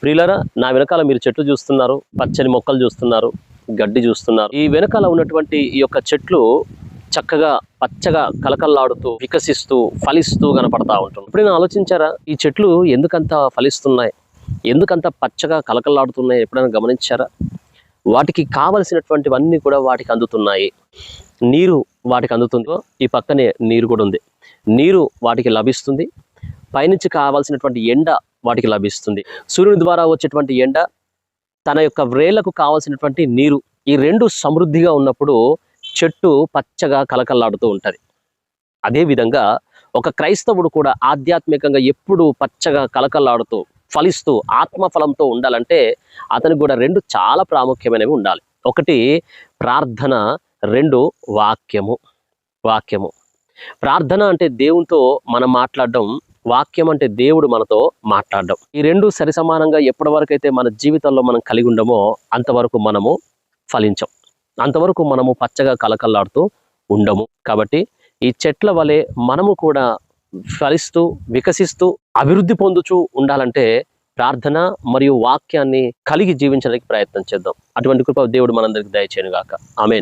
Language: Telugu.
ప్రియులరా నా వెనకాల మీరు చెట్లు చూస్తున్నారు పచ్చని మొక్కలు చూస్తున్నారు గడ్డి చూస్తున్నారు. ఈ వెనకాల ఉన్నటువంటి ఈ యొక్క చెట్లు చక్కగా పచ్చగా కలకల్లాడుతూ వికసిస్తూ ఫలిస్తూ కనపడతా ఉంటుంది ఎప్పుడైనా ఆలోచించారా ఈ చెట్లు ఎందుకంత ఫలిస్తున్నాయి? ఎందుకంత పచ్చగా కలకల్లాడుతున్నాయి ఎప్పుడైనా గమనించారా? వాటికి కావలసినటువంటివన్నీ కూడా వాటికి అందుతున్నాయి. నీరు వాటికి అందుతుందో. ఈ పక్కనే నీరు కూడా ఉంది. నీరు వాటికి లభిస్తుంది. పైనుంచి కావాల్సినటువంటి ఎండ వాటికి లభిస్తుంది. సూర్యుని ద్వారా వచ్చేటువంటి ఎండ తన యొక్క వ్రేళ్ళకు కావాల్సినటువంటి నీరు ఈ రెండు సమృద్ధిగా ఉన్నప్పుడు చెట్టు పచ్చగా కలకల్లాడుతూ ఉంటుంది. అదేవిధంగా ఒక క్రైస్తవుడు కూడా ఆధ్యాత్మికంగా ఎప్పుడు పచ్చగా కలకల్లాడుతూ ఫలిస్తూ ఆత్మఫలంతో ఉండాలంటే అతనికి కూడా రెండు చాలా ప్రాముఖ్యమైనవి ఉండాలి. ఒకటి ప్రార్థన రెండు వాక్యము. వాక్యము. ప్రార్థన అంటే దేవునితో మనం మాట్లాడడం వాక్యం అంటే దేవుడు మనతో మాట్లాడడం. ఈ రెండు సరి సమానంగా ఎప్పటి వరకు అయితే మన జీవితంలో మనం కలిగి ఉండమో అంతవరకు మనము ఫలించం. అంతవరకు మనము పచ్చగా కలకల్లాడుతూ ఉండము. కాబట్టి ఈ చెట్ల వలె మనము కూడా ఫలిస్తూ వికసిస్తూ అభివృద్ధి పొందుచూ ఉండాలంటే ప్రార్థన మరియు వాక్యాన్ని కలిగి జీవించడానికి ప్రయత్నం చేద్దాం. అటువంటి కృప దేవుడు మనందరికి దయచేయను గాక ఆమెన్.